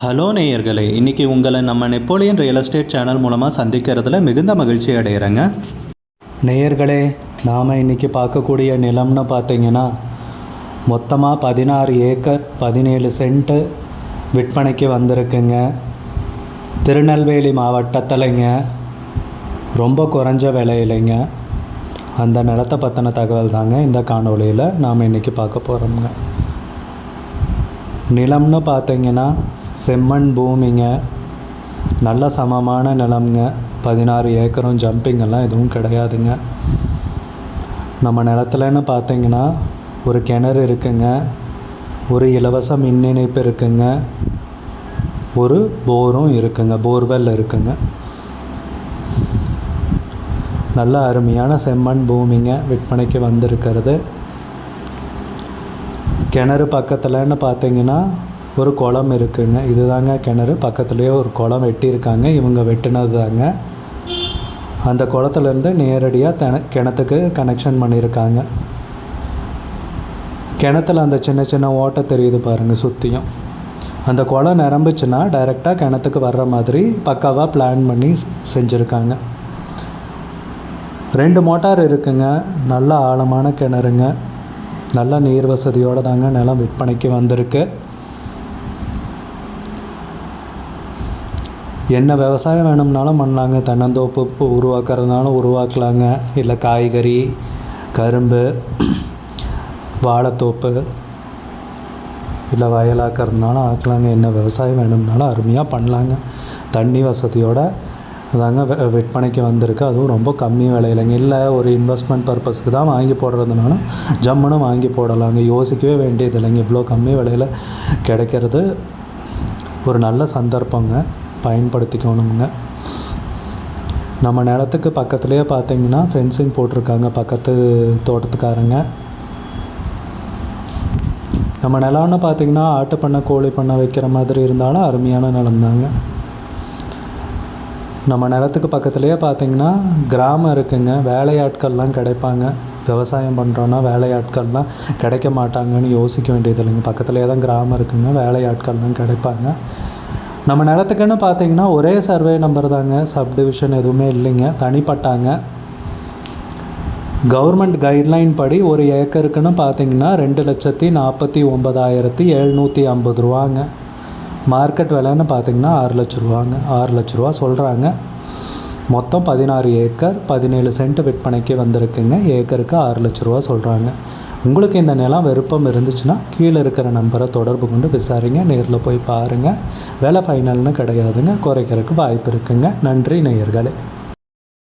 Hello நேயர்களே இன்றைக்கி உங்களை நம்ம நெப்போலியன் ரியல் எஸ்டேட் சேனல் மூலமாக சந்திக்கிறதுல மிகுந்த மகிழ்ச்சி அடைகிறேங்க நேயர்களே நாம் இன்றைக்கி பார்க்கக்கூடிய நிலம்னு பார்த்தீங்கன்னா மொத்தமாக பதினாறு ஏக்கர் பதினேழு சென்ட்டு விற்பனைக்கு வந்திருக்குங்க. திருநெல்வேலி மாவட்டத்தில்ங்க ரொம்ப குறைஞ்ச விலையிலைங்க. அந்த நிலத்தை பற்றின தகவல் தாங்க இந்த காணொளியில் நாம் இன்றைக்கி பார்க்க போகிறோம்ங்க நிலம்னு பார்த்தீங்கன்னா செம்மண் பூமிங்க. நல்ல சமமான நிலம்ங்க. பதினாறு ஏக்கரும் ஜம்பிங் எல்லாம் எதுவும் கிடையாதுங்க. நம்ம நிலத்துலன்னு பார்த்தீங்கன்னா ஒரு கிணறு இருக்குங்க. ஒரு இலவச மின் இணைப்பு இருக்குங்க. ஒரு போரும் இருக்குங்க. போர்வெல் இருக்குங்க. நல்ல அருமையான செம்மண் பூமிங்க. விற்பனைக்கு வந்திருக்கிறது. கிணறு பக்கத்தில்னு பார்த்தீங்கன்னா ஒரு குளம் இருக்குங்க. இதுதாங்க கிணறு. பக்கத்துலேயே ஒரு குளம் வெட்டியிருக்காங்க. இவங்க வெட்டினது தாங்க அந்த குளத்துலேருந்து நேரடியாக தென கிணத்துக்கு கனெக்ஷன் பண்ணியிருக்காங்க. கிணத்துல அந்த சின்ன சின்ன ஓட்டை தெரியுது பாருங்கள் சுற்றியும் அந்த குளம் நிரம்பிச்சுன்னா டைரெக்டாக கிணத்துக்கு வர்ற மாதிரி பக்காவாக பிளான் பண்ணி செஞ்சுருக்காங்க. ரெண்டு மோட்டார் இருக்குங்க. நல்ல ஆழமான கிணறுங்க. நல்ல நீர் வசதியோடு தாங்க நிலம் விற்பனைக்கு வந்திருக்கு. என்ன விவசாயம் வேணும்னாலும் பண்ணலாங்க. தென்னந்தோப்பு இப்போ உருவாக்குறதுனாலும் உருவாக்கலாங்க. இல்லை காய்கறி கரும்பு வாழைத்தோப்பு இல்லை வயலாக்கிறதுனாலும் ஆக்கலாங்க. என்ன விவசாயம் வேணும்னாலும் அருமையாக பண்ணலாங்க. தண்ணி வசதியோட அதாங்க விற்பனைக்கு வந்திருக்கு. அதுவும் ரொம்ப கம்மி விலையிலங்க. இல்லை ஒரு இன்வெஸ்ட்மெண்ட் பர்பஸ்க்கு தான் வாங்கி போடுறதுனால ஜம்முன்னு வாங்கி போடலாங்க. யோசிக்கவே வேண்டியது இல்லைங்க இவ்வளோ கம்மி விலையில் கிடைக்கிறது ஒரு நல்ல சந்தர்ப்பங்க. பயன்படுத்திக்கணுங்க நம்ம நிலத்துக்கு பக்கத்துலேயே பார்த்தீங்கன்னா ஃபென்சிங் போட்டிருக்காங்க பக்கத்து தோட்டத்துக்காரங்க. நம்ம நிலம்னு பார்த்தீங்கன்னா ஆட்டு பண்ணை கோழி பண்ணை வைக்கிற மாதிரி இருந்தாலும் அருமையான நிலம்தாங்க. நம்ம நிலத்துக்கு பக்கத்துலேயே பார்த்தீங்கன்னா கிராமம் இருக்குங்க. வேலையாட்கள்லாம் கிடைப்பாங்க. விவசாயம் பண்ணுறோன்னா வேலையாட்கள்லாம் கிடைக்க மாட்டாங்கன்னு யோசிக்க வேண்டியது இல்லைங்க பக்கத்துலேயே தான் கிராமம் இருக்குங்க. வேலையாட்கள்லாம் கிடைப்பாங்க. நம்ம நிலத்துக்குன்னு பார்த்தீங்கன்னா ஒரே சர்வே நம்பர் தாங்க சப் டிவிஷன் எதுவுமே இல்லைங்க. தனிப்பட்டாங்க. கவர்மெண்ட் கைட்லைன் படி ஒரு ஏக்கருக்குன்னு பார்த்தீங்கன்னா ரெண்டு லட்சத்தி நாற்பத்தி ஒன்பதாயிரத்தி எழுநூற்றி ஐம்பது ரூபாங்க. மார்க்கெட் விலைன்னு பார்த்தீங்கன்னா ஆறு லட்ச ரூபாங்க. ஆறு லட்ச ரூபா சொல்கிறாங்க மொத்தம் பதினாறு ஏக்கர் பதினேழு சென்ட் விற்பனைக்கு வந்திருக்குங்க. ஏக்கருக்கு ஆறு லட்ச ரூபா சொல்கிறாங்க உங்களுக்கு இந்த நிலம் விருப்பம் இருந்துச்சுன்னா கீழே இருக்கிற நம்பரை தொடர்பு கொண்டு விசாரிங்க. நேரில் போய் பாருங்கள் விலை ஃபைனல்னு கிடையாதுங்க குறைக்கிறதுக்கு வாய்ப்பு இருக்குங்க. நன்றி நேயர்களே.